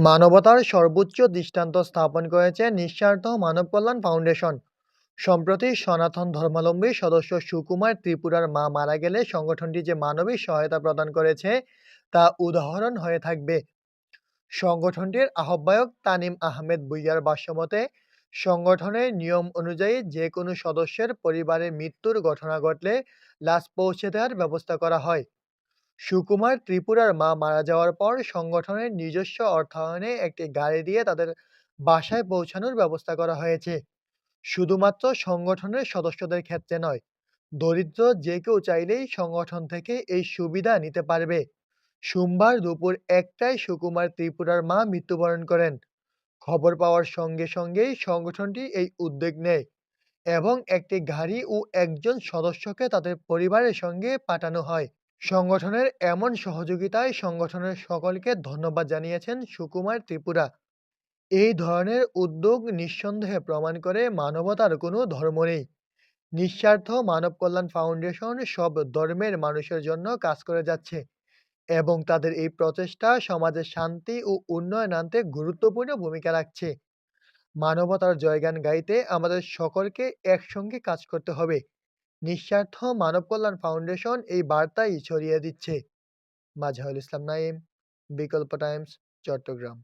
মানবতার সর্বোচ্চ দৃষ্টান্ত স্থাপন করেছে নিঃস্বার্থ মানব কল্যাণ ফাউন্ডেশন। সম্প্রতি সনাতন ধর্মাবলম্বী সদস্য সুকুমার ত্রিপুরার মা মারা গেলে সংগঠনটি যে মানবিক সহায়তা প্রদান করেছে, তা উদাহরণ হয়ে থাকবে। সংগঠনটির আহ্বায়ক তানিম আহমেদ বুইয়ার ভাষ্যমতে, সংগঠনের নিয়ম অনুযায়ী যে কোনো সদস্যের পরিবারে মৃত্যুর ঘটনা ঘটলে লাশ পৌঁছে দেওয়ার ব্যবস্থা করা হয়। সুকুমার ত্রিপুরার মা মারা যাওয়ার পর সংগঠনের নিজস্ব অর্থায়নে একটি গাড়ি দিয়ে তাদের বাসায় পৌঁছানোর ব্যবস্থা করা হয়েছে। শুধুমাত্র সংগঠনের সদস্যদের ক্ষেত্রে নয়, দরিদ্র যে কেউ চাইলেই সংগঠন থেকে এই সুবিধা নিতে পারবে। সোমবার দুপুর একটায় সুকুমার ত্রিপুরার মা মৃত্যুবরণ করেন। খবর পাওয়ার সঙ্গে সঙ্গেই সংগঠনটি এই উদ্যোগ নেয় এবং একটি গাড়ি ও একজন সদস্যকে তাদের পরিবারের সঙ্গে পাঠানো হয়। সংগঠনের এমন সহযোগিতায় সংগঠনের সকলকে ধন্যবাদ জানিয়েছেন সুকুমার ত্রিপুরা। এই ধরনের উদ্যোগ নিঃসন্দেহে প্রমাণ করে মানবতার কোনো ধর্ম নেই। নিঃস্বার্থ মানব কল্যাণ ফাউন্ডেশন সব ধর্মের মানুষের জন্য কাজ করে যাচ্ছে এবং তাদের এই প্রচেষ্টা সমাজের শান্তি ও উন্নয়ন আনতে গুরুত্বপূর্ণ ভূমিকা রাখছে। মানবতার জয়গান গাইতে আমাদের সকলকে একসঙ্গে কাজ করতে হবে। নিঃস্বার্থ মানব কল্যাণ ফাউন্ডেশন এই বার্তাই ছড়িয়ে দিচ্ছে। মাজহারুল ইসলাম নাইম বিকল্প টাইমস চট্টগ্রাম।